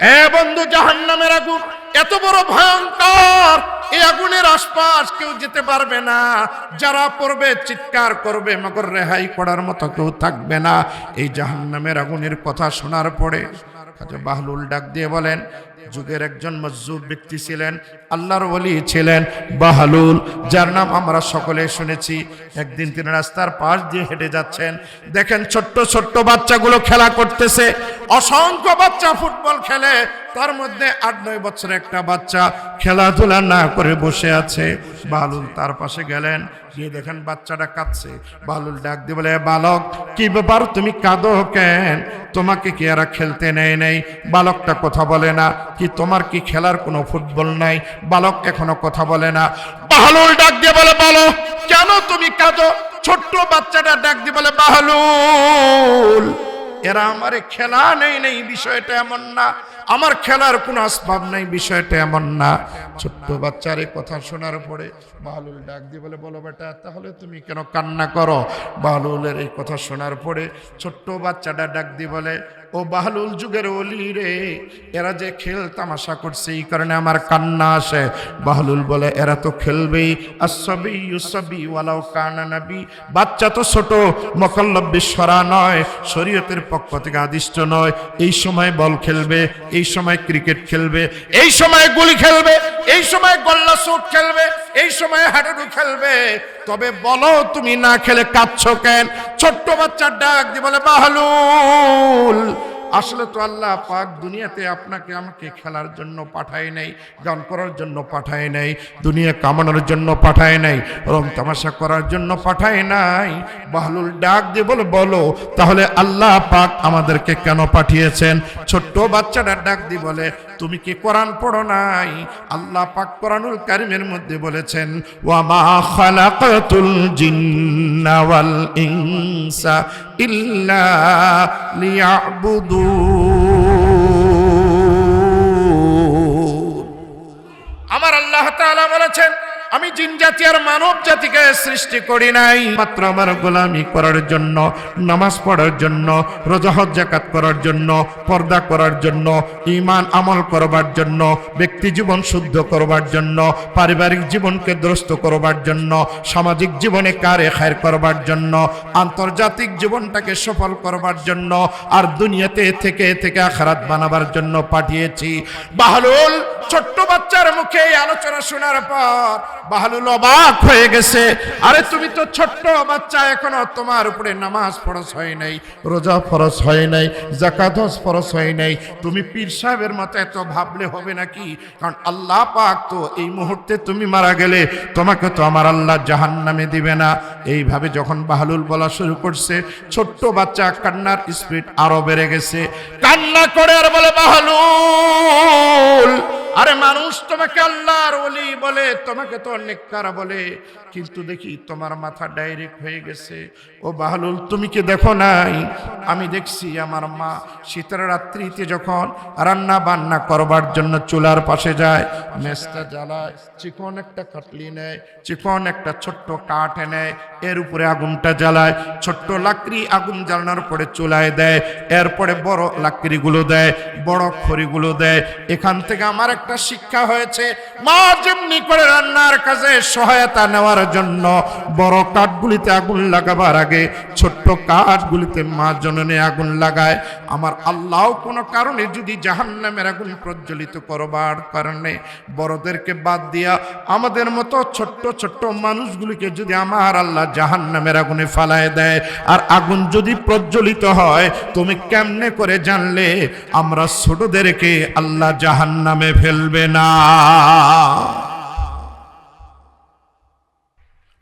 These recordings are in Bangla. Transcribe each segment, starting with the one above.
এ বন্ধু জাহান্নামের আগুন, এত বড় ভয়ঙ্কর। এই আগুনের আশপাশ কেউ যেতে পারবে না। যারা পড়বে, চিৎকার করবে, মগর রেহাই করার মতো কেউ থাকবে না। এই জাহান্নামের আগুনের কথা শোনার পরে বাহলুল ডাক দিয়ে বলেন, যুগের একজন মজজুব ব্যক্তি ছিলেন আল্লাহর ওলি ছিলেন বাহালুল, যার নাম আমরা সকলে শুনেছি। একদিন তিনি রাস্তার পাশ দিয়ে হেঁটে যাচ্ছেন। দেখেন ছোট্ট ছোট্ট বাচ্চাগুলো খেলা করতেছে। অসংখ্য বাচ্চা ফুটবল খেলে। তার মধ্যে আট নয় বছরের একটা বাচ্চা খেলাধুলা না করে বসে আছে। বালুল তার পাশে গেলেন। গিয়ে দেখেন বাচ্চাটা কাঁদছে। বালুল ডাক দিয়ে বলে, বালক, কি ব্যাপার? তুমি কাঁদো কেন? তোমাকে কি এরা খেলতে নেয় নেই? বালকটা কথা বলে না। কি তোমার কি খেলার কোনো ফুটবল নাই? বালক এখনও কথা বলে না। বাহালুল ডাক দিয়ে বলে, বালক, কেন তুমি কাঁদো? ছোট্ট বাচ্চাটা ডাক দিয়ে বলে বাহালুল এরা আমারে খেলা নেই নেই, বিষয়টা এমন না। আমার খেলার কোনো আসবাব নেই, বিষয়টা এমন না। ছোট্ট বাচ্চার এই কথা শোনার পরে বাহলুল ডাক দিয়ে বলে, বলো বেটা, তাহলে তুমি কেন কান্না করো? বাহলুলের এই কথা শোনার পরে ছোট্ট বাচ্চাটা ডাক দিয়ে বলে, ও বাহলুল যুগের অলি রে, এরা যে খেল তামাশা করছে, এই কারণে আমার কান্না আসে। বাহলুল বলে, এরা তো খেলবেই। আসবি ইউসবি ওয়ালাও কানা নবী। বাচ্চা তো ছোট, মকল্লব বিশ্বরা নয়, শরীয়তের পক্ষ থেকে আদিষ্ট নয়। এই সময় বল খেলবে এই সময় ক্রিকেট খেলবে, এই সময় গুলি খেলবে, এই সময় গল্লা সুট খেলবে, এই সময় হাডুডু খেলবে। তবে বলো, তুমি না খেলে কাঁদছ কেন? ছোট্ট বাচ্চার ডাক দিয়ে বলে, বাহলুল। আসলে তো আল্লাহ পাক দুনিয়াতে আপনাকে আমাকে খেলার জন্য পাঠায় নাই, গান করার জন্য পাঠায় নাই, দুনিয়া কামানোর জন্য পাঠায় নাই, রং তামাশা করার জন্য পাঠায় নাই। বাহলুল ডাক দিয়ে বলে, বলো, তাহলে আল্লাহ পাক আমাদেরকে কেন পাঠিয়েছেন? ছোট্ট বাচ্চাটা ডাক দিয়ে বলে, তুমি কি কোরআন পড়ো নাই? আল্লাহ পাক কোরআনুল কারিমের মধ্যে বলেছেন ওয়ামা খালাকাতুল জিন্না ওয়াল ইনসা ইল্লা ليعبدون আমার আল্লাহ তাআলা বলেছেন আমি জিন জাতি আর মানব জাতিকে সৃষ্টি করি নাই। মাত্র আমার গোলামি করার জন্য, নামাজ পড়ার জন্য, রোজাহজ জাকাত করার জন্য, পর্দা করার জন্য ইমান আমল করবার জন্য, ব্যক্তি জীবন শুদ্ধ করবার জন্য, পারিবারিক জীবনকে দ্রস্ত করবার জন্য, সামাজিক জীবনে কারে খায়ের করবার জন্য, আন্তর্জাতিক জীবনটাকে সফল করবার জন্য, আর দুনিয়াতে থেকে থেকে আখারাত বানাবার জন্য পাঠিয়েছি। বাহলুল ছোট্ট বাচ্চার মুখে এই আলোচনা শোনার পর বাহলুল অবাক হয়ে গেছে। আরে, তুমি তো ছোট্ট বাচ্চা, এখনও তোমার উপরে নামাজ ফরজ হয় নাই, রোজা ফরজ হয় নাই জাকাত ফরজ হয় নাই। তুমি পীর সাহেবের মতো এত ভাবলে হবে নাকি? কারণ আল্লাহ পাক তো এই মুহূর্তে তুমি মারা গেলে, তোমাকে তো আমার আল্লাহ জাহান নামে দিবে না। এইভাবে যখন বাহলুল বলা শুরু করছে, ছোট্ট বাচ্চা কান্নার স্পিড আরও বেড়ে গেছে। কান্না করে আর বলে, বাহলুল আরে মানুষ তোমাকে আল্লাহর ওলি বলে, তোমাকে তো অনেক কারা বলে। কিন্তু দেখি তোমার মাথা ডাইরেক্ট হয়ে গেছে। ও বাহলুল, তুমি কি দেখো নাই? আমি দেখছি আমার মা শীতের রাত্রিতে যখন রান্না বান্না করবার জন্য চুলার পাশে যায় মেসটা জ্বালায়, চিকন একটা কাটলি নেয়, চিকন একটা ছোট্ট কাঠ এনে এর উপরে আগুনটা জ্বালায়, ছোট্ট লাকড়ি আগুন জ্বালানোর পরে চুলায় দেয়, এরপরে বড় লাকড়িগুলো দেয়, বড় খড়িগুলো দেয়। এখান থেকে আমার একটা শিক্ষা হয়েছে, মা যেমনি করে রান্নার কাজে সহায়তা নেওয়ার জন্য বড় কাঠগুলিতে আগুন লাগাবার আগে, ছোট্ট কাঠগুলিতে মা জননে আগুন লাগায়। আমার আল্লাহ কোনো কারণে যদি জাহান্নামের আগুন প্রজ্বলিত করবার কারণে বড়দেরকে বাদ দিয়া আমাদের মতো ছোট্ট ছোট্ট মানুষগুলিকে যদি আমার আল্লাহ জাহান্নামের আগুনে ফালায় দেয়, আর আগুন যদি প্রজ্বলিত হয়, তুমি কেমনে করে জানলে? আমরা ছোটদেরকে আল্লাহ জাহান্নামে ফেলবে না।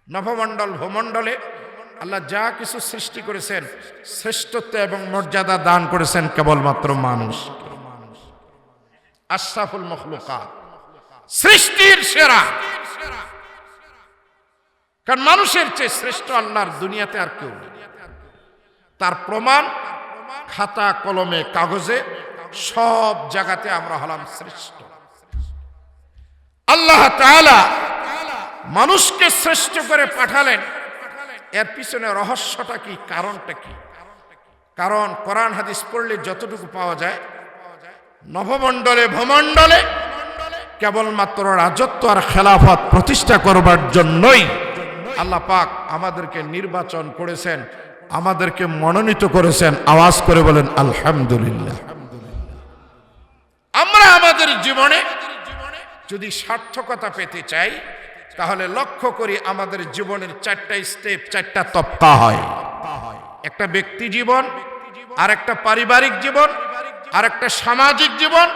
নভমণ্ডল ভূমণ্ডলে আল্লাহ যা কিছু সৃষ্টি করেছেন, শ্রেষ্ঠত্ব এবং মর্যাদা দান করেছেন কেবলমাত্র মানুষ। আশরাফুল মখলুকাত, সৃষ্টির সেরা। কারণ মানুষের চেয়ে শ্রেষ্ঠ আল্লাহর দুনিয়াতে আর কেউ তার প্রমাণ খাতা, কলমে, কাগজে, সব জায়গাতে আমরা হলাম শ্রেষ্ঠ। আল্লাহ মানুষকে শ্রেষ্ঠ করে পাঠালেন। এর পিছনে রহস্যটা কি, কারণটা কি? কারণ কোরআন হাদিস পড়লে যতটুকু পাওয়া যায় নভমণ্ডলে ভূমণ্ডলে কেবলমাত্র রাজত্ব আর খেলাফত প্রতিষ্ঠা করবার জন্যই আল্লাহ পাক আমাদেরকে নির্বাচন করেছেন, আমাদেরকে মনোনীত করেছেন। আওয়াজ করে বলেন, আলহামদুলিল্লাহ। আমরা আমাদের জীবনে যদি সার্থকতা পেতে চাই, তাহলে লক্ষ্য করি আমাদের জীবনের চারটা স্টেপ চারটা তপকা হয়। একটা ব্যক্তি জীবন আর একটা পারিবারিক জীবন আর একটা সামাজিক জীবন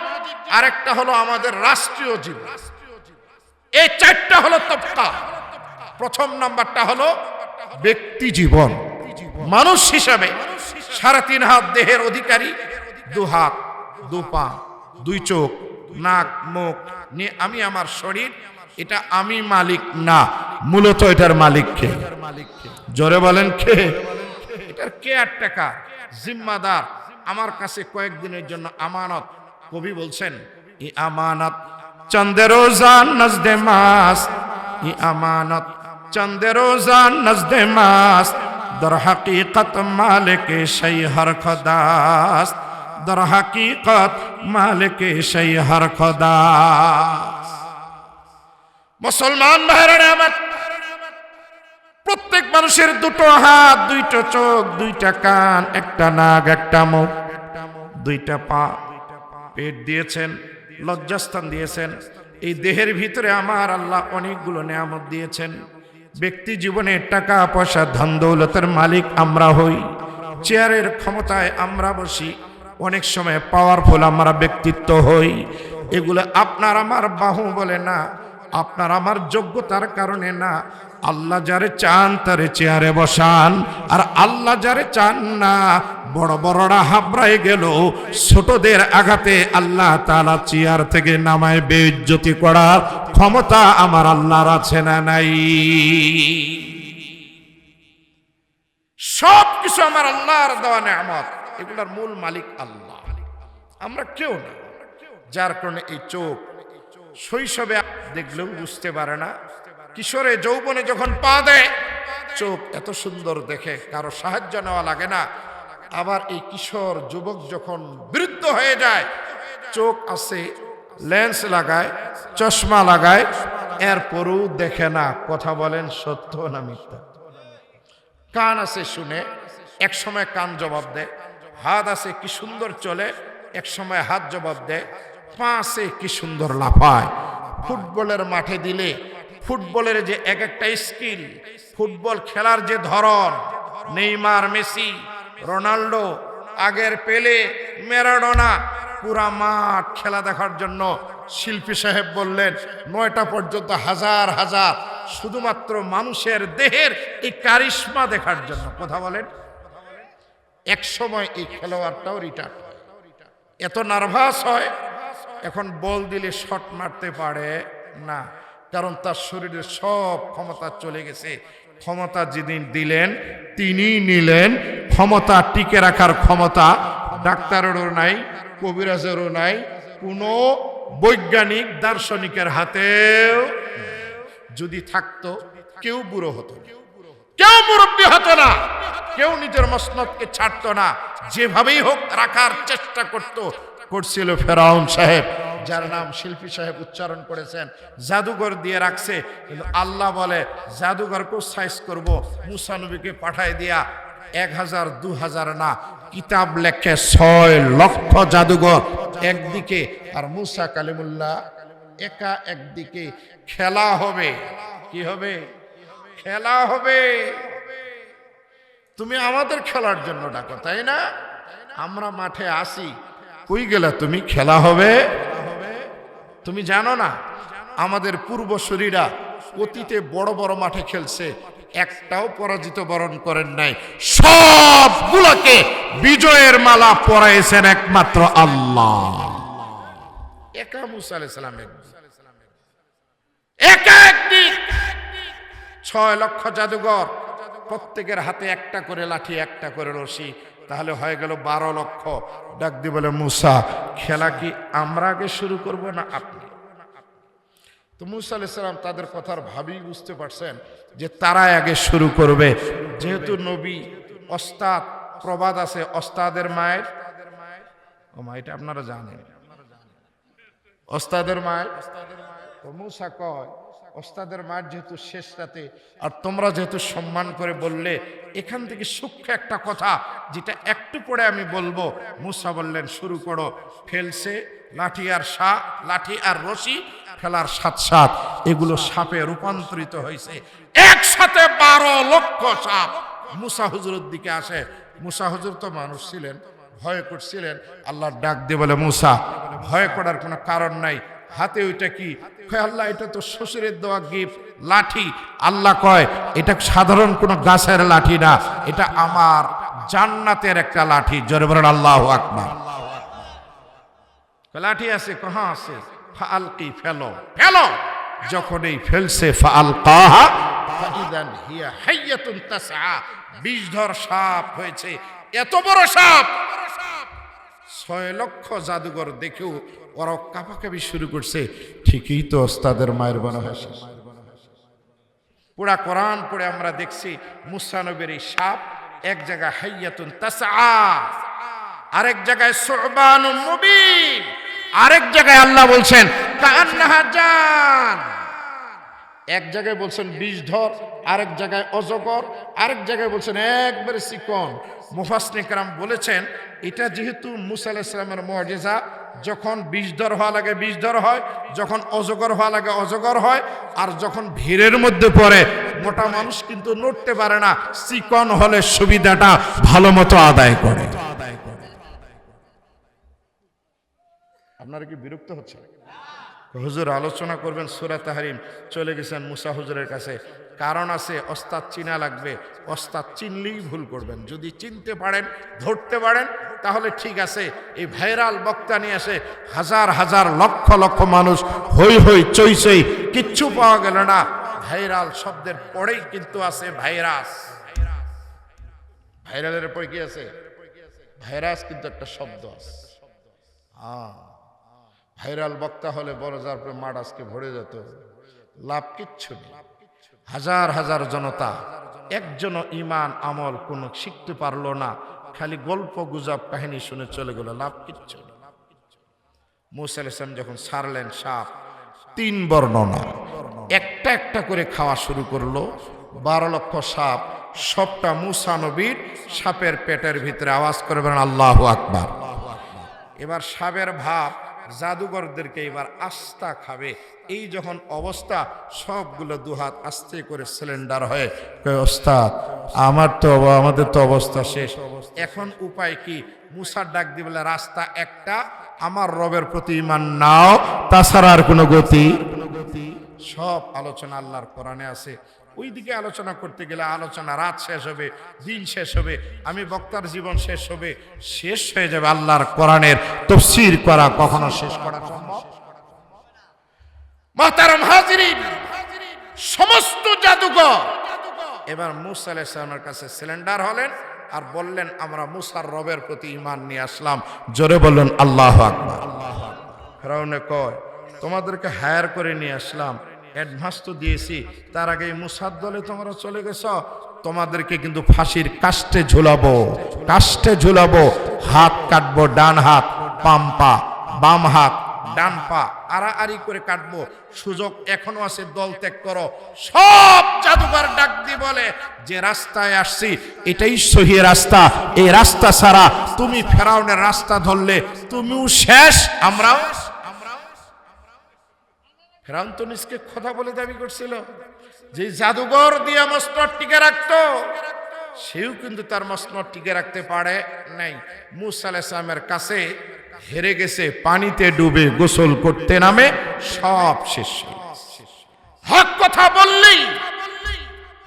আর একটা হলো আমাদের রাষ্ট্রীয় জীবন। এই চারটা হলো তপকা। প্রথম নাম্বারটা হলো ব্যক্তি জীবন। মানুষ হিসাবে সাড়ে তিন হাত দেহের অধিকারী, দু হাত, দু পা, দুই চোখ, নাক, মুখ আমি আমার শরীর, এটা আমি মালিক না। মূলত এটার মালিক কে? জোরে বলেন কে? এটার কে আর টাকা জিম্মাদার। আমার কাছে কয়েকদিনের জন্য আমানত। কবি বলছেন, ই আমানত চন্দেরো জান নজদে মাস। ই আমানত চন্দেরো জান নজদে মাস। দর হাকিকত মালিক সেই হর খদাস্ত در হাকিকত মালিক সেই হর খোদা। মুসলমান ভাইরা আমার প্রত্যেক মানুষের দুটো হাত, দুইটা চোখ, দুইটা কান, একটা নাক, একটা মুখ, দুইটা পা। পেট দিয়েছেন, লজ্জাস্থান দিয়েছেন। এই দেহের ভিতরে আমার আল্লাহ অনেকগুলো নিয়ামত দিয়েছেন। ব্যক্তি জীবনে টাকা, পয়সা, ধন, দৌলতের মালিক আমরা হই। চেয়ারের ক্ষমতায় আমরা বসি। অনেক সময় পাওয়ারফুল আমরা ব্যক্তিত্ব হই। এগুলো আপনার আমার বাহু বলে না, আপনার আমার যোগ্যতার কারণে না। আল্লাহ যারে চান তারে চেয়ারে বসান, আর আল্লাহ যারে চান না, বড় বড়রা হাবড়ায় গেল, ছোটদের আঘাতে আল্লাহ তালা চেয়ার থেকে নামায় বেজ্জতি করার ক্ষমতা আমার আল্লাহর আছে না নাই। সব কিছু আমার আল্লাহর দেওয়া নেয়ামত। এগুলার মূল মালিক আল্লাহ। আমরা কেউ না। যার কারণে এই চোখ শৈশবে দেখলেও বুঝতে পারে না। কিশোরে যৌবনে যখন পা দেয়, চোখ এত সুন্দর দেখে, কারও সাহায্য নেওয়া লাগে না। আবার এই কিশোর যুবক যখন বৃদ্ধ হয়ে যায়, চোখ আছে, লেন্স লাগায়, চশমা লাগায়, এরপরও দেখে না। কথা বলেন সত্য না মিথ্যা? কান আছে শুনে এক সময় কান জবাব দেয়। হাত আছে কি সুন্দর চলে, এক সময় হাত জবাব দেয়, পা আছে কি সুন্দর লাফায়। ফুটবলের মাঠে দিলে, ফুটবলের যে এক একটা স্কিল, ফুটবল খেলার যে ধরন, নেইমার, মেসি, রোনাল্ডো, আগের পেলে, ম্যারাডোনা, পুরা মাঠ খেলা দেখার জন্য শিল্পী সাহেব বললেন, নয়টা পর্যন্ত হাজার হাজার, শুধুমাত্র মানুষের দেহের এই কারিশ্মা দেখার জন্য। কথা বলেন। এক সময় এই খেলোয়াড়টাও রিটার্ন এত নার্ভাস হয়, এখন বল দিলে শট মারতে পারে না, কারণ তার শরীরের সব ক্ষমতা চলে গেছে। ক্ষমতা যেদিন দিলেন তিনি নিলেন। ক্ষমতা টিকে রাখার ক্ষমতা ডাক্তারেরও নাই, কবিরাজেরও নাই, কোনো বৈজ্ঞানিক, দার্শনিকের হাতেও যদি থাকতো, কেউ বুড়ো হতো না। কেউ মুরব্বী হতো না। কেউ নিজের মসনদকে ছাড়তো না। যেভাবেই হোক রাখার চেষ্টা করত। করছিল ফেরাউন সাহেব, যার নাম শিল্পী সাহেব উচ্চারণ করেছেন, জাদুঘর দিয়ে রাখছে। কিন্তু আল্লাহ বলে জাদুঘরকেও সাইজ করব? মুসানবীকে পাঠায় দিয়া এক হাজার, দু হাজার না, কিতাব লেখে ছয় লক্ষ জাদুঘর একদিকে। আর মুসা কালিমুল্লাহ একা একদিকে। খেলা হবে। কি হবে? খেলা হবে। তুমি আমাদের খেলার জন্য ডাকো, তাই না? আমরা মাঠে আসি। কই গেলা তুমি? খেলা হবে। তুমি জানো না, আমাদের পূর্বশরীরা অতীতে বড় বড় মাঠে খেলছে, একটাও পরাজিত বরণ করেন নাই। সবগুলোকে বিজয়ের মালা পরাইছেন একমাত্র আল্লাহ। একা মুসা আলাইহিস সালাম একা একদিন ছয় লক্ষ জাদুঘর। প্রত্যেকের হাতে একটা করে লাঠি, একটা করে রশি। তাহলে হয়ে গেল বারো লক্ষ। ডাক দিয়ে বলে, মুসা, খেলা কি আমরা আগে শুরু করব না আপনি? তো মুসা আলাইসালাম তাদের কথার ভাবেই বুঝতে পারছেন যে তারা আগে শুরু করবে। যেহেতু নবী অস্তাদ প্রবাদ আছে অস্তাদের মায়ের। ও মা, এটা আপনারা জানেন। অস্তাদের মায়ের। তো মুসা কয় ওস্তাদের মার যেহেতু শেষ রাতে, আর তোমরা যেহেতু সম্মান করে বললে, এখান থেকে সূক্ষ্ম একটা কথা যেটা একটু পরে আমি বলব। মুসা বললেন, শুরু করো। ফেলছে, লাঠি আর সা, লাঠি আর রশি, ফেলার সাত সাত। এগুলো সাপে রূপান্তরিত হয়েছে। একসাথে বারো লক্ষ সাপ। মুসা হুজুরের দিকে আসে। মুসা হুজুর তো মানুষ ছিলেন, ভয় করছিলেন। আল্লাহর ডাক দিয়ে বলে, মুসা, ভয় করার কোনো কারণ নাই। হাতে ওইটা কি? কয়, আল্লাহ, এটা তো শ্বশুরের দেওয়া গিফট লাঠি। আল্লাহ কয়, এটা সাধারণ কোনো গাছের লাঠি না, এটা আমার জান্নাতের একটা লাঠি। জোরে বলেন, আল্লাহ আকবার। লাঠি আছে? কহা আছে। ফালকি ফেলো। ফেলো? যখন এই ফেলছে ফাল কাহা ফাইদান হিয়া হাইয়াতুন তাসআ বিষধর সাপ হয়েছে, এত বড় সাপ! ছয় লক্ষ জাদুঘর দেখেও ওরা কাপাকাপি শুরু করছে। ঠিকই তো ওস্তাদের মায়ের বানা হয়েছে পুরা কোরআন পড়ে আমরা দেখছি মুসানবের এই সাপ এক জায়গায় হাইয়াতুন তাসআ, আরেক জায়গায় সুবান মুবিন, আরেক জায়গায় আল্লাহ বলছেন কান্নাহা জান। এক জায়গায় বলছেন বিষধর আরেক জায়গায় অজগর, আরেক জায়গায় বলছেন একবারে চিকন। মুফাসনিকরাম বলেছেন এটা যেহেতু মুসা আলাইসলামের মজেজা যখন বিষধর হওয়া লাগে বিষধর হয় যখন অজগর হওয়া লাগে অজগর হয় আর যখন ভিড়ের মধ্যে পড়ে মোটা মানুষ কিন্তু নড়তে পারে না চিকন হলে সুবিধাটা ভালো মতো আদায় করে। আপনারা কি বিরক্ত হচ্ছে হুজুর আলোচনা করবেন সুরা তাহারিম। চলে গেছেন মুসা হুজুরের কাছে। কারণ আছে অস্তাদ চিনা লাগবে। অস্তাদ চিনলেই ভুল করবেন। যদি চিনতে পারেন, ধরতে পারেন, তাহলে ঠিক আছে। এই ভাইরাল বক্তা নিয়ে আসে হাজার হাজার, লক্ষ লক্ষ মানুষ হই হই চই চই, কিচ্ছু পাওয়া গেল না। ভাইরাল শব্দের পরেই কিন্তু আছে ভাইরাস। ভাইরালের পরে কি আছে? ভাইরাস কিন্তু একটা শব্দ আছে। হ্যাঁ ভাইরাল বক্তা হলে বড় যার পরে মাঠ আজকে ভরে যেত, লাভ কিচ্ছু হাজার হাজার জনতা একজন ইমান, আমল কোনো শিখতে পারল না, খালি গল্প গুজব কাহিনী শুনে চলে গেল, লাভ কিচ্ছু নেই। মুসা ইসলাম যখন সারলেন সাপ, তিন বর্ণনা একটা একটা করে খাওয়া শুরু করল, বারো লক্ষ সাপ, সবটা মুসা নবীর সাপের পেটের ভিতরে আওয়াজ করবেন আল্লাহ আকবার। এবার সাপের ভাব জাদুঘরদেরকে এবার আস্থা খাবে। এই যখন অবস্থা, সবগুলো দুহাত আস্তে করে সিলিন্ডার হয়ে ওস্তাদ, আমার তো আমাদের তো অবস্থা শেষ। এখন উপায় কি? মুসার ডাক দিয়ে বলে, রাস্তা একটা, আমার রবের প্রতি ইমান নাও, তাছাড়া আর কোনো গতি সব আলোচনা আল্লাহর কোরআনে আছে। ওই দিকে আলোচনা করতে গেলে আলোচনা রাত শেষ হবে, দিন শেষ হবে, আমি বক্তার জীবন শেষ হবে, শেষ হয়ে যাবে আল্লাহর কোরআনের তফসির করা কখনো শেষ করা সম্ভব? সমস্ত জাদুঘর। এবার মুসা কাছে সিলিন্ডার হলেন আর বললেন, আমরা মুসার রবের প্রতি ইমান নিয়ে আসলাম। জোরে বললেন, আল্লাহ আকবার। কয়, তোমাদেরকে হায়ার করে নিয়ে আসলাম। অ্যাডভান্স তো দিয়েছি। তার আগে মুসার দলে তোমরা চলে গেছ, তোমাদেরকে কিন্তু ফাঁসির কাস্টে ঝুলাবো কাস্টে ঝুলাবো। হাত কাটবো, ডান হাত পাম পা, বাম হাত, ডান পা, আড়াআড়ি করে কাটবো। সুযোগ এখনও আছে, দল ত্যাগ করো। সব জাদুঘর ডাক দিয়ে বলে, যে রাস্তায় আসছি, এটাই সহি রাস্তা। এই রাস্তা ছাড়া তুমি ফেরাউনের রাস্তা ধরলে, তুমিও শেষ, আমরাও নিজকে কথা বলে দাবি করছিল, যে জাদুঘর দিয়ে মসনদ টিকে রাখতো, সেও কিন্তু তার মসনদ টিকে রাখতে পারে নাই। মুসা আলাইসলামের কাছে হেরে গেছে, পানিতে ডুবে গোসল করতে নামে, সব শেষ হক কথা বললেই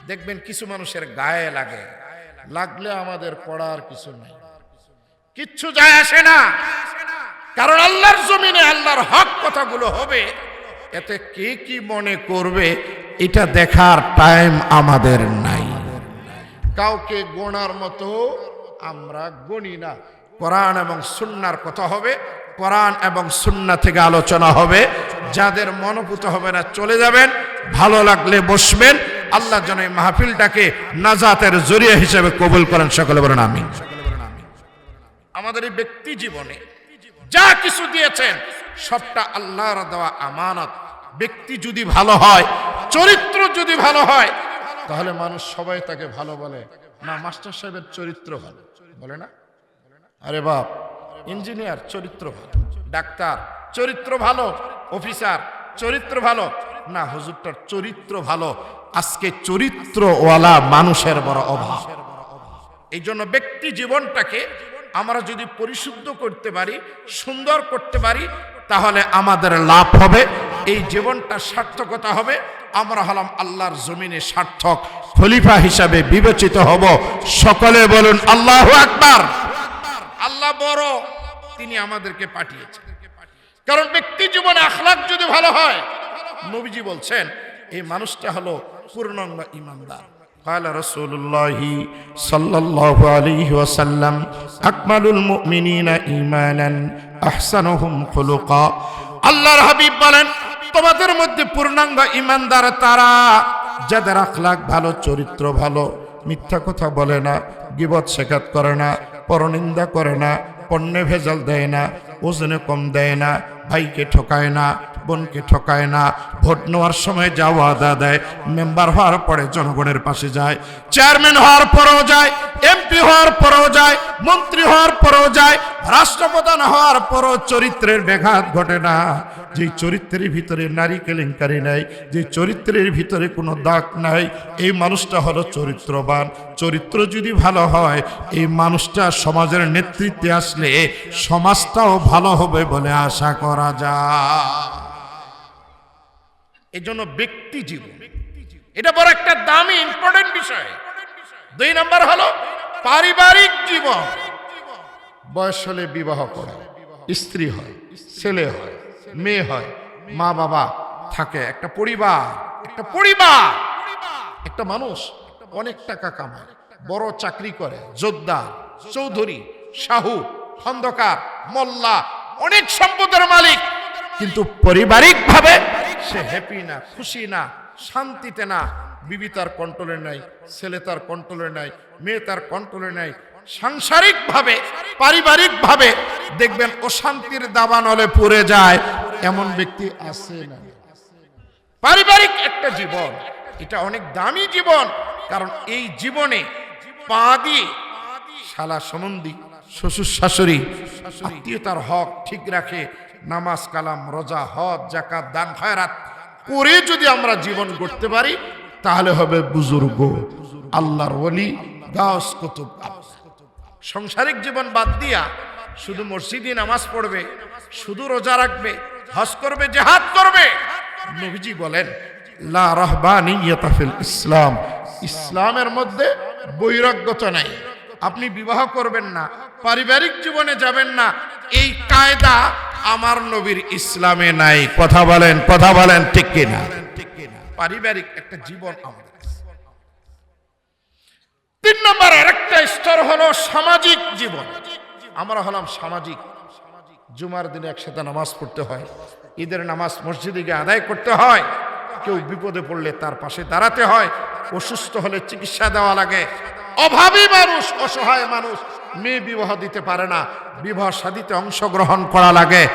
দেখবেন কিছু মানুষের গায়ে লাগে, লাগলে আমাদের পড়ার কিছু নাই। কিচ্ছু যায় আসে না, কারণ আল্লাহর জমিনে আল্লাহর হক কথাগুলো হবে। এতে কে কি মনে করবে, এটা দেখার টাইম আমাদের নাই। কাউকে গোনার মতো আমরা গণি না। কোরআন এবং সুন্নার কথা হবে, কোরআন এবং সুন্না থেকে আলোচনা হবে। যাদের মনোভূত হবে না, চলে যাবেন, ভালো লাগলে বসবেন। আল্লাহ যেন এই মাহফিলটাকে নাজাতের জরিয়া হিসেবে কবুল করেন, সকলে বলেন আমি আমাদের এই ব্যক্তি জীবনে যা কিছু দিয়েছেন, সবটা আল্লাহর দেওয়া আমানত। ব্যক্তি যদি ভালো হয়, চরিত্র যদি ভালো হয়, তাহলে মানুষ সবাই তাকে ভালো বলে। না, মাস্টার সাহেবের চরিত্র ভালো, বলে না? আরে বাপ, ইঞ্জিনিয়ার চরিত্র ভালো, ডাক্তার চরিত্র ভালো, অফিসার চরিত্র ভালো। না, হুজুরটার চরিত্র ভালো, আজকে চরিত্রওয়ালা মানুষের বড় অভাব। এই জন্য ব্যক্তি জীবনটাকে আমরা যদি পরিশুদ্ধ করতে পারি, সুন্দর করতে পারি, তাহলে আমাদের লাভ হবে, এই জীবনটা সার্থকতা হবে। আমরা হলাম আল্লাহর জমিনে সার্থক, খলিফা হিসাবে বিবেচিত হব। সকলে বলুন, আল্লাহ আকবার। আল্লাহ বড়, তিনি আমাদেরকে পাঠিয়েছেন। কারণ ব্যক্তি জীবনে আখলাক যদি ভালো হয়, নবীজি বলছেন, এই মানুষটা হলো পূর্ণাঙ্গ ইমানদার। قال رسول الله صلى الله عليه وسلم أكمل المؤمنين إيمانا أحسنهم خلقا আল্লাহর হাবিব বলেন তোমাদের মধ্যে পূর্ণাঙ্গ ইমানদার তারা যাদের আখলাক ভালো চরিত্র ভালো মিথ্যা কথা বলে না গিবত শেখাত করে না পরনিন্দা করে না পণ্যে ভেজাল দেয় না ওজনে কম দেয় না ভাইকে ঠকায় না বোনকে ঠকায় না, ভোট নেওয়ার সময় যা ওয়াদা দেয়। মেম্বার হওয়ার পরে জনগণের পাশে যায়, চেয়ারম্যান হওয়ার পরেও যায়, এমপি হওয়ার পরেও যায়, মন্ত্রী হওয়ার পরেও যায়, রাষ্ট্রপ্রধান হওয়ার পরও চরিত্রের ব্যাঘাত ঘটে না। যে চরিত্রের ভিতরে নারী কেলেঙ্কারি নাই যে চরিত্রের ভিতরে কোনো দাগ নাই, এই মানুষটা হলো চরিত্রবান। চরিত্র যদি ভালো হয়, এই মানুষটা সমাজের নেতৃত্বে আসলে সমাজটাও ভালো হবে বলে আশা করা যায়। এই জন্য ব্যক্তি জীবন। এটা বড় একটা দামি ইম্পর্টেন্ট বিষয়। দুই নম্বর হলো পারিবারিক জীবন। বয়স হলে বিবাহ করা। স্ত্রী হয়, ছেলে হয়, মেয়ে হয়, মা বাবা থাকে। একটা পরিবার একটা পরিবার। একটা মানুষ অনেক টাকা কামায়, বড় চাকরি করে যোদ্ধা চৌধুরী, শাহু, খন্দকার, মোল্লা, অনেক সম্পদের মালিক। কিন্তু পারিবারিক ভাবে সে হ্যাপি না, খুশি না, শান্তিতে না। বিবি তার কন্ট্রোলে নাই, ছেলে তার কন্ট্রোলে নাই, মেয়ে তার কন্ট্রোলে নাই। সাংসারিক ভাবে পারিবারিক ভাবে দেখবেন অশান্তির দাবানলে পড়ে যায়, এমন ব্যক্তি আছে না। পারিবারিক একটা জীবন, এটা অনেক দামি জীবন, কারণ এই জীবনে পা দিয়ে শালা সম্বন্ধী, শ্বশুর শাশুড়ি আত্মীয়তার হক ঠিক রাখে নামাজ, কালাম, রোজা, হজ জাকাত দান, খয়রাত করে যদি আমরা জীবন গড়তে পারি, তাহলে হবে বুজুর্গ, আল্লাহর ওলি গাছ কুতুব। সংসারিক জীবন বাদ দিয়া শুধু মসজিদে নামাজ পড়বে, শুধু রোজা রাখবে, হজ করবে, জেহাদ করবে, নবীজি বলেন, লা রাহবানিয়াতা ফিল ইসলাম। ইসলামের মধ্যে বৈরাগ্যতা নাই। আপনি বিবাহ করবেন না, পারিবারিক জীবনে যাবেন না। এই কায়দা আমার নবীর ইসলামে নাই। কথা বলেন কথা বলেন, ঠিক কিনা? পারিবারিক একটা জীবন আমাদের তিন নম্বর আরেকটা স্তর হলো সামাজিক জীবন। আমরা হলাম সামাজিক। জুমার দিনে একসাথে নামাজ পড়তে হয়। ঈদের নামাজ মসজিদে গিয়ে আদায় করতে হয়। কেউ বিপদে পড়লে তার পাশে দাঁড়াতে হয়। অসুস্থ হলে চিকিৎসা দেওয়া লাগে। অভাবী মানুষ, অসহায় মানুষ মেয়ে বিবাহ দিতে পারে না, বিবাহ সাদিতে অংশগ্রহণ করা লাগে।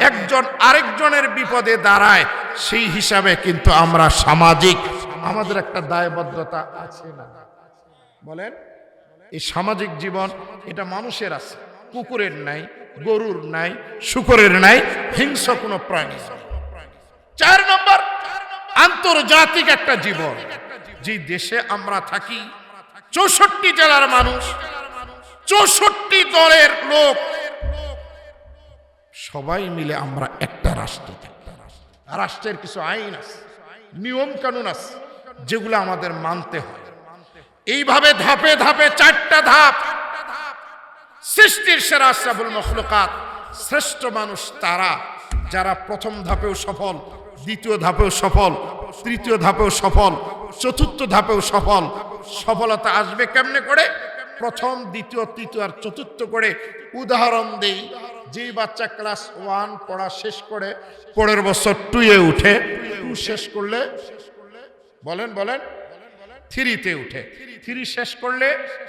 একজন আরেকজনের বিপদে দাঁড়ায়, সেই হিসাবে কিন্তু আমরা সামাজিক। আমাদের একটা দায়বদ্ধতা আছে না? বলেন, এই সামাজিক জীবন, এটা মানুষের আছে। কুকুরের নাই, গরুর নাই, শুকরের নাই হিংস কোনো প্রাণী। চার নম্বর, আন্তর্জাতিক একটা জীবন। যে দেশে আমরা থাকি, চৌষট্টি জেলার মানুষ চৌষট্টি দলের লোক। সবাই মিলে আমরা একটা রাষ্ট্র। রাষ্ট্রের কিছু আইন আছে, নিয়ম কানুন আছে, যেগুলো আমাদের মানতে হয়। এইভাবে ধাপে ধাপে চারটা ধাপ সৃষ্টির সেরা আশরাফুল মখলুকাত, শ্রেষ্ঠ মানুষ তারা, যারা প্রথম ধাপেও সফল, দ্বিতীয় ধাপেও সফল, তৃতীয় ধাপেও সফল, চতুর্থ ধাপেও সফল। সফলতা আসবে কেমনে করে? প্রথম, দ্বিতীয়, তৃতীয় আর চতুর্থ করে উদাহরণ দেই। যে বাচ্চা ক্লাস ওয়ান পড়া শেষ করে, পরের বছর টুয়ে উঠে টু শেষ করলে, বলেন বলেন থ্রিতে উঠে। থ্রি শেষ করলে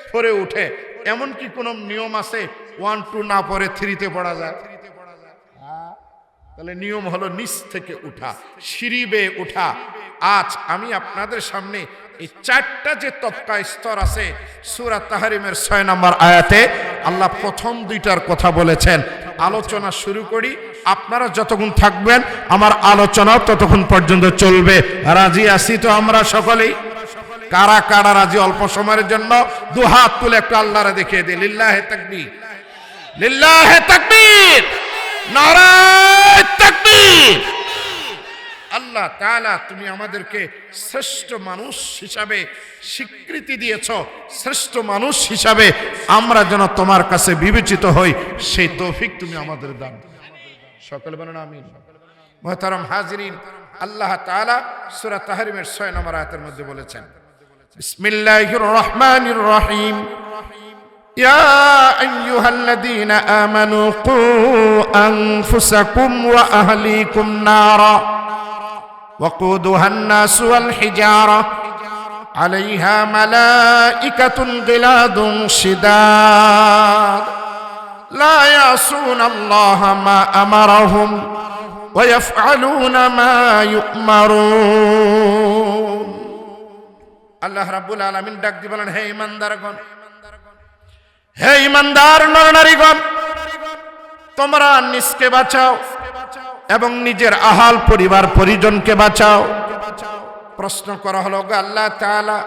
ফোরে উঠে। এমন কি কোনো নিয়ম আছে ওয়ান টু না পরে থ্রিতে পড়া যায়। তাহলে নিয়ম হলো নিচ থেকে উঠা, সিঁড়ি উঠা। আজ আমি আপনাদের সামনে এই চারটা যে তৎকা স্তর আছে, সুরা তাহারিমের ছয় নম্বর আয়াতে আল্লাহ প্রথম দুইটার কথা বলেছেন। আলোচনা শুরু করি। আপনারা যতক্ষণ থাকবেন, আমার আলোচনাও ততক্ষণ পর্যন্ত চলবে। রাজি আছি তো আমরা সকলেই? কারা কারা রাজি অল্প সময়ের জন্য? দু হাত তুলে একটু আল্লাহরে দেখিয়ে দিই। লিল্লাহে তাকবীর। লিল্লাহে তাকবীর! আল্লাহ তাআলা তুমি আমাদেরকে শ্রেষ্ঠ মানুষ হিসাবে স্বীকৃতি দিয়েছ। শ্রেষ্ঠ মানুষ হিসাবে আমরা যেন তোমার কাছে বিবেচিত হই, সেই তৌফিক তুমি আমাদের দান। সকল বলেন আমিন। মহতারাম হাজরিন, আল্লাহ তাআলা সূরা তাহরিমের 6 নম্বর আয়াতের মধ্যে বলেছেন, বিসমিল্লাহির রহমানির রহিম। يا أيها الذين آمنوا قوا أنفسكم وأهليكم نارا وقودها الناس والحجارة عليها ملائكة غلاد شداد لا يعصون الله ما أمرهم ويفعلون ما يؤمرون আল্লাহ রাব্বুল আলামিন ডাক দিয়ে বলেন হে ইমানদারগণ হে ইমানদার নরনারীগণ, তোমরা নিজকে বাঁচাও এবং নিজের আহাল পরিবার পরিজনকে বাঁচাও। প্রশ্ন করা হলো আল্লাহ তাআলা,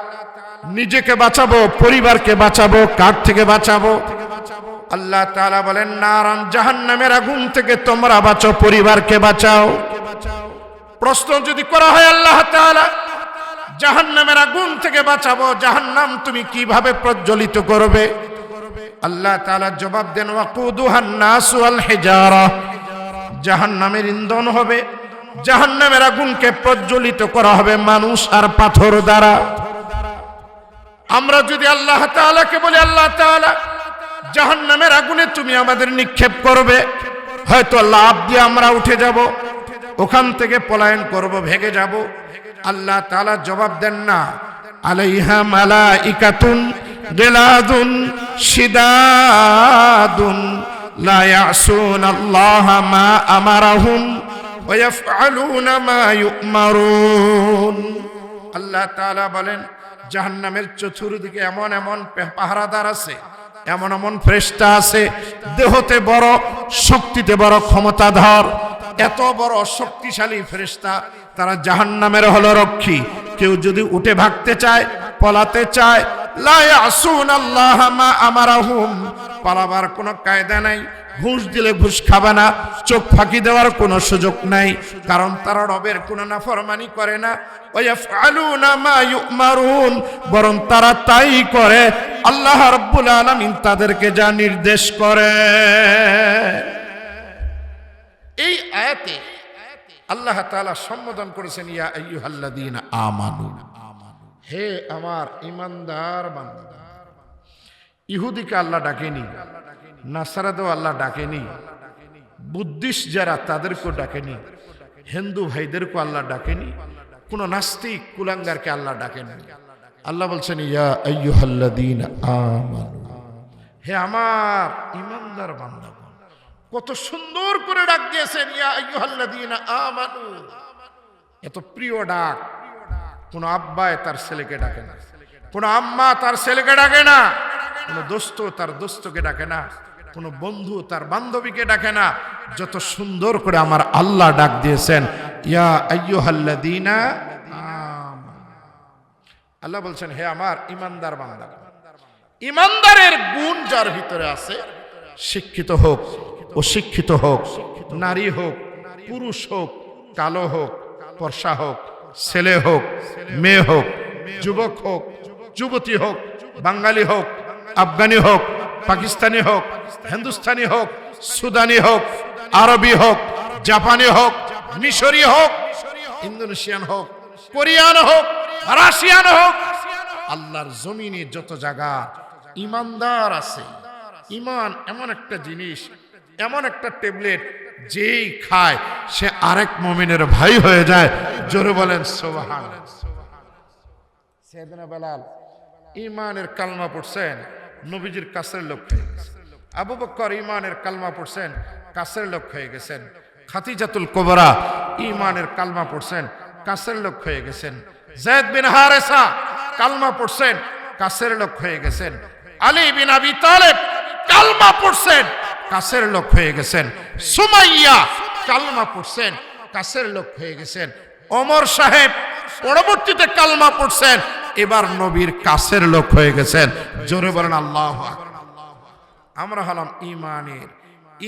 নিজেকে বাঁচাবো, পরিবারকে বাঁচাবো, কার থেকে বাঁচাবো? আল্লাহ তাআলা বলেন, নারান জাহান্নামের আগুন থেকে তোমরা বাঁচো, পরিবারকে বাঁচাও। প্রশ্ন যদি করা হয়, আল্লাহ তাআলা, জাহান্নামের আগুন থেকে বাঁচাবো, জাহান্নাম তুমি কীভাবে প্রজ্বলিত করবে? আল্লাহ তাআলা জবাব দেন ওয়াকুদুহান জাহান্নামের ইন্ধন হবে। জাহান্নামের আগুনকে প্রজ্বলিত করা হবে মানুষ আর পাথর দ্বারা। আমরা যদি আল্লাহ তাআলাকে বলি, আল্লাহ তাআলা, জাহান্নামের আগুনে তুমি আমাদের নিক্ষেপ করবে। হয়তো লাভ দিয়ে আমরা উঠে যাব, ওখান থেকে পলায়ন করব, ভেগে যাব। আল্লাহ তাআলা জবাব দেন, না। আলাইহা মালাইকাতুন গিলাদুন সিদাদুন লা ইয়াসুন আল্লাহ মা আমারাহুম, ওয়া ইয়াফআলুনা মা ইউমারুন। আল্লাহ তাআলা বলেন, জাহান্নামের চতুর্দিকে এমন এমন পাহারাদার আছে, এমন এমন ফ্রেস্তা আছে, দেহতে বড়, শক্তিতে বড় ক্ষমতাধর, এত বড় শক্তিশালী ফেরেশতা তারা জাহান্নামের হলো রক্ষী। কেউ যদি উঠে ভাগতে চায়, পলাতে চায় পালাবার কোনো কায়দা নাই, ঘুষ দিলে ঘুষ খাবে না, চোখ ফাঁকি দেওয়ার কোনো সুযোগ নাই, কারণ তারা রবের কোনো নাফরমানি করে না। বরং তারা তাই করে, আল্লাহ রাব্বুল আলামিন তাদেরকে যা নির্দেশ করে। এই আয়াতে আল্লাহ তাআলা সম্বোধন করেছেন, ইয়া আইয়ুহাল্লাযীনা আমানু। হে আমার ইমানদার ইহুদিকে আল্লাহ ডাকেনি, নাসারাদেও আল্লাহ ডাকেনি বুদ্ধিস্ট যারা তাদেরকেও ডাকেনি, হিন্দু ভাইদেরকেও আল্লাহ ডাকেনি, কোন নাস্তিক কুলাঙ্গারকে আল্লাহ ডাকেনি। আল্লাহ বলছেন, ইয়া হে আমার ইমানদার বান্দা, কত সুন্দর করে ডাক দিয়েছেন, ইয়া আমানু। এত প্রিয় ডাক কোন আব্বায় তার ছেলেকে ডাকে না। কোন আম্মা তার ছেলেকে ডাকে না। কোন দোস্ত তার দোস্তকে ডাকে না। কোন বন্ধু তার বান্ধবীকে ডাকে না। যত সুন্দর করে আমার আল্লাহ ডাক দিয়েছেন, ইয়া আল্লাহ বলছেন, হে আমার ইমানদার বান্দা, ইমানদারের গুণ যার ভিতরে আছে, শিক্ষিত হোক, অশিক্ষিত হোক, নারী হোক, পুরুষ হোক, কালো হোক, ফর্সা হোক ছেলে হোক, মেয়ে হোক, যুবক হোক, যুবতী হোক, বাঙালি হোক, আফগানি হোক, পাকিস্তানি হোক, হিন্দুস্তানি হোক, সুদানি হোক, আরবি হোক, জাপানি হোক, মিশরি হোক, ইন্দোনেশিয়ান হোক, কোরিয়ান হোক, রাশিয়ান হোক, আল্লাহর জমিনে যত জায়গা, ইমানদার আছে। ইমান এমন একটা জিনিস, এমন একটা ট্যাবলেট যেই খায়, সে আরেক মমিনের ভাই হয়ে যায়। জোরে বলেন বেলাল ইমানের কালমা পড়ছেন, নবীজির কাছের লোক। আবু বক্কর ইমানের কালমা পড়ছেন, কাছের লোক হয়ে গেছেন। খাতিজাতুল কোবরা ইমানের কালমা পড়ছেন, কাছের লোক হয়ে গেছেন। জেদ বিন হারেসা কালমা পড়ছেন, কাছের লোক হয়ে গেছেন। আলী বিন আবি তালেব কালমা পড়ছেন। কাছের লোক হয়ে গেছেন। সুমাইয়া কালমা পড়ছেন, কাছের লোক হয়ে গেছেন। অমর সাহেব পরবর্তীতে কালমা পড়ছেন, এবার নবীর কাছের লোক হয়ে গেছেন। জোরে বলেন, আল্লাহ। আমরা হলাম ইমানের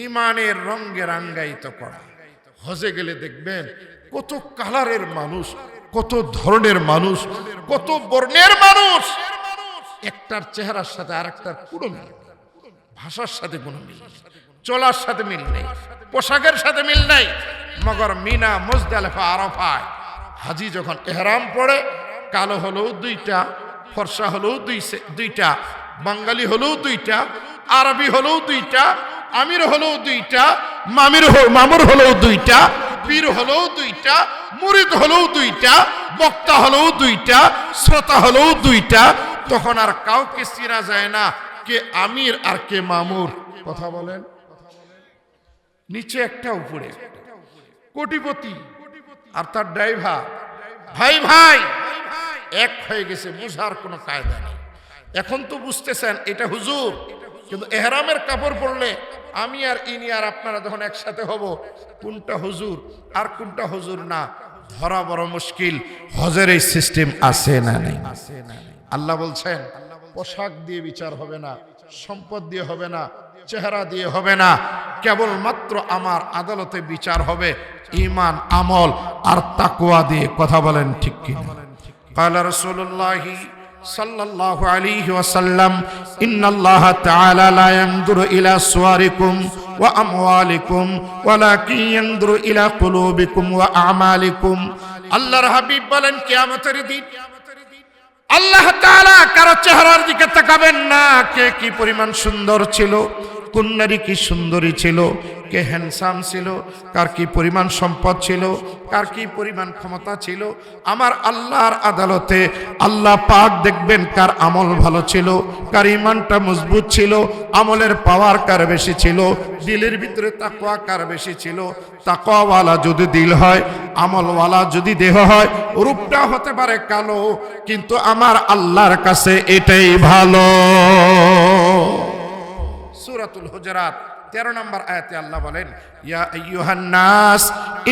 ইমানের রঙ্গে রাঙ্গায়িত করা। হজে গেলে দেখবেন কত কালারের মানুষ, কত ধরনের মানুষ, কত বর্ণের মানুষ। একটার চেহারার সাথে আরেকটার পুরো মিল ভাষার সাথে কোনো মিল চলার সাথে মিল নেই, পোশাকের সাথে মিল নেই। মগর মিনা, মুজদালেফা, আরফায়। হাজি যখন এহরাম পড়ে, কালো হলেও দুইটা, ফর্সা হলেও দুই দুইটা, বাঙালি হলেও দুইটা, আরবি হলেও দুইটা, আমির হলেও দুইটা, মামির মামুর হলেও দুইটা, পীর হলেও দুইটা, মুরিদ হলেও দুইটা, বক্তা হলেও দুইটা, শ্রোতা হলেও দুইটা, তখন আর কাউকে চিনা যায় না, কে আমির আর কে মামুর। কথা বলেন। নিচে একটা উপরে। কোটিপতি আর তার ড্রাইভার। ভাই ভাই, এক হয়ে গেছে বুঝার কোনো কায়দা নেই। এখন তো বুঝতেছেন, এটা হুজুর, কিন্তু এহরামের কাপড় পরলে আমি আর ইনি আর আপনারা যখন একসাথে হব, কোনটা হুজুর আর কোনটা হুজুর না? ধরা বড় মুশকিল, হজের এই সিস্টেম আছে না নেই। আল্লাহ বলছেন, পোশাক দিয়ে বিচার হবে না, সম্পদ দিয়ে হবে না চেহারা দিয়ে হবে না। কেবলমাত্র আমার আদালতে বিচার হবে ইমান আমল আর তাকুয়া দিয়ে কথা বলেন ঠিক কি কালা রসুল্লাহি সাল্লাল্লাহু আলাইহি ওয়াসাল্লাম ইন্নাল্লাহ তাআলা লা ইয়ানজুরু ইলা সুওয়ারিকুম ওয়া আমওয়ালিকুম ওয়ালাকিন ইয়ানজুরু ইলা কুলুবিকুম ওয়া আমালিকুম আল্লাহর হাবিব বলেন, কিয়ামতের দিন আল্লাহ তাআলা কারও চেহারার দিকে তাকাবেন না। কে কি পরিমাণ সুন্দর ছিল? কোন নারী কি সুন্দরী ছিল? কে হ্যান্ডসাম ছিল? কার কি পরিমাণ সম্পদ ছিল? কার কি পরিমাণ ক্ষমতা ছিল? আমার আল্লাহর আদালতে আল্লাহ পাক দেখবেন কার আমল ভালো ছিল, কার ইমানটা মজবুত ছিল, আমলের পাওয়ার কার বেশি ছিল, দিলের ভিতরে তাকওয়া কার বেশি ছিল। তাকওয়াওয়ালা যদি দিল হয়, আমলওয়ালা যদি দেহ হয়, রূপটা হতে পারে কালো, কিন্তু আমার আল্লাহর কাছে এটাই ভালো। সূরাতুল হুজরাত 13 নম্বর আয়াতে আল্লাহ বলেন, ইয়া আইয়ুহান নাস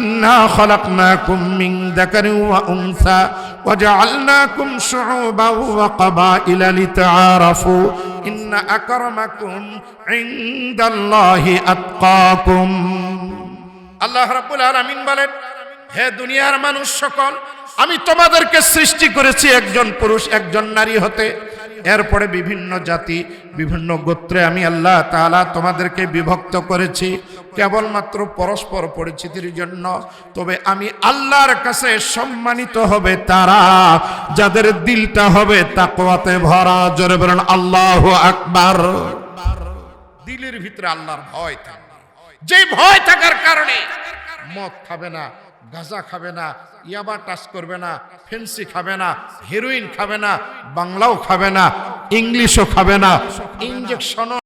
ইন্না খলাকনাকুম মিন যাকারিন ওয়া উনসা, ওয়া জাআলনাকুম শুউবান ওয়া ক্বাবাইলা লিতাআরাফু, ইন্না আকরামাকুম ইনদাল্লাহি আতকাকুম। আল্লাহ রাব্বুল আলামিন বলেন, হে দুনিয়ার মানুষ সকল, আমি তোমাদেরকে সৃষ্টি করেছি একজন পুরুষ, একজন নারী হতে। এরপরে বিভিন্ন জাতি, বিভিন্ন গোত্রে আমি আল্লাহ তাআলা তোমাদেরকে বিভক্ত করেছি। কেবলমাত্র পরস্পর পরিচিতির জন্য। তবে আমি আল্লাহর কাছে সম্মানিত হবে তারা, যাদের দিলটা হবে তাকওয়াতে ভরা। জোরে বলেন, আল্লাহ আকবার। দিলের ভিতরে আল্লাহর ভয় থাকবে যে ভয় থাকার কারণে মদ খাবে না গাঁজা খাবে না, ইয়াবা টাচ করবে না, ফেন্সি খাবে না, হিরোইন খাবে না, বাংলাও খাবে না, ইংলিশও খাবে না ইঞ্জেকশনও